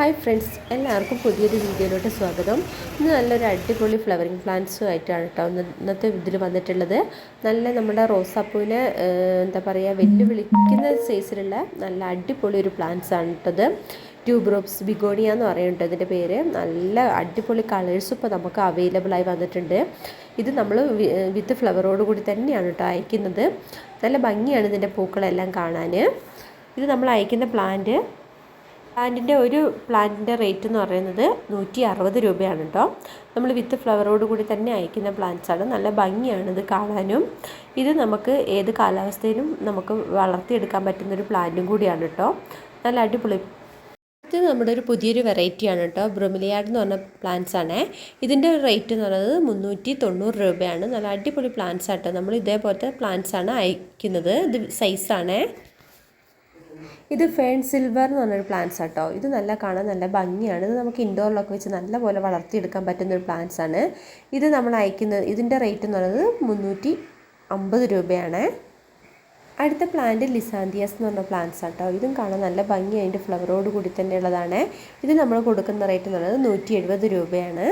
Hi friends എല്ലാവർക്കും പുതിയൊരു വീഡിയോയിലോട്ട് സ്വാഗതം. ഇന്ന് നല്ലൊരു അടിപൊളി ഫ്ലവറിങ് പ്ലാന്റ്സും ആയിട്ടാണ് കേട്ടോ ഇന്നത്തെ ഇതിൽ വന്നിട്ടുള്ളത്. നല്ല നമ്മുടെ റോസാപ്പൂവിനെ എന്താ പറയുക വെല്ലുവിളിക്കുന്ന സൈസിലുള്ള നല്ല അടിപൊളി ഒരു പ്ലാന്റ്സ് ആണ് കേട്ടത് ട്യൂബ്രോപ്സ് ബിഗോണിയ എന്ന് പറയുന്നുണ്ട് ഇതിന്റെ പേര്. നല്ല അടിപൊളി കളേഴ്സ് ഇപ്പോൾ നമുക്ക് അവൈലബിൾ ആയി വന്നിട്ടുണ്ട്. ഇത് നമ്മൾ വിത്ത് ഫ്ലവറോട് കൂടി തന്നെയാണ് കേട്ടോ അയക്കുന്നത്. നല്ല ഭംഗിയാണ് ഇതിന്റെ പൂക്കളെല്ലാം കാണാൻ ഇത് നമ്മൾ അയക്കുന്ന പ്ലാന്റ് പ്ലാന്റിന്റെ ഒരു പ്ലാന്റിന്റെ റേറ്റ് എന്ന് പറയുന്നത് നൂറ്റി അറുപത് രൂപയാണ് കേട്ടോ. നമ്മൾ വിത്ത് ഫ്ലവറോട് കൂടി തന്നെ അയക്കുന്ന പ്ലാന്റ്സ് ആണ്. നല്ല ഭംഗിയാണ് ഇത് കാണാനും. ഇത് നമുക്ക് ഏത് കാലാവസ്ഥയിലും നമുക്ക് വളർത്തിയെടുക്കാൻ പറ്റുന്ന ഒരു പ്ലാന്റും കൂടിയാണ് കേട്ടോ. നല്ല അടിപൊളി. ഇത് നമ്മുടെ ഒരു പുതിയൊരു വെറൈറ്റിയാണ് കേട്ടോ. ബ്രൊമിലിയാഡ് എന്ന് പറഞ്ഞ പ്ലാന്റ്സ് ആണ്. ഇതിന്റെ റേറ്റ് എന്ന് പറയുന്നത് മുന്നൂറ്റി തൊണ്ണൂറ് രൂപയാണ്. നല്ല അടിപൊളി പ്ലാന്റ്സ് ആട്ടോ നമ്മൾ ഇതേപോലത്തെ പ്ലാന്റ്സ് ആണ് അയക്കുന്നത്. ഇത് സൈസാണേ ഇത് ഫേൺ സിൽവർ എന്ന് പറഞ്ഞൊരു പ്ലാന്റ്സ് ആട്ടോ. ഇത് നല്ല കാണാൻ നല്ല ഭംഗിയാണ്. ഇത് നമുക്ക് ഇൻഡോറിലൊക്കെ വെച്ച് നല്ല പോലെ വളർത്തിയെടുക്കാൻ പറ്റുന്ന ഒരു പ്ലാന്റ്സ് ആണ്. ഇത് നമ്മൾ അയക്കുന്നത് ഇതിന്റെ റേറ്റ് എന്ന് പറയുന്നത് മുന്നൂറ്റി അമ്പത് രൂപയാണ്. അടുത്ത പ്ലാന്റ് ലിസാന്തിയസ് എന്ന് പറഞ്ഞ പ്ലാന്റ്സ് ആട്ടോ. ഇതും കാണാൻ നല്ല ഭംഗി അതിന്റെ ഫ്ലവറോട് കൂടി തന്നെയുള്ളതാണ് ഇത് നമ്മൾ കൊടുക്കുന്ന റേറ്റ് എന്ന് പറയുന്നത് നൂറ്റി രൂപയാണ്.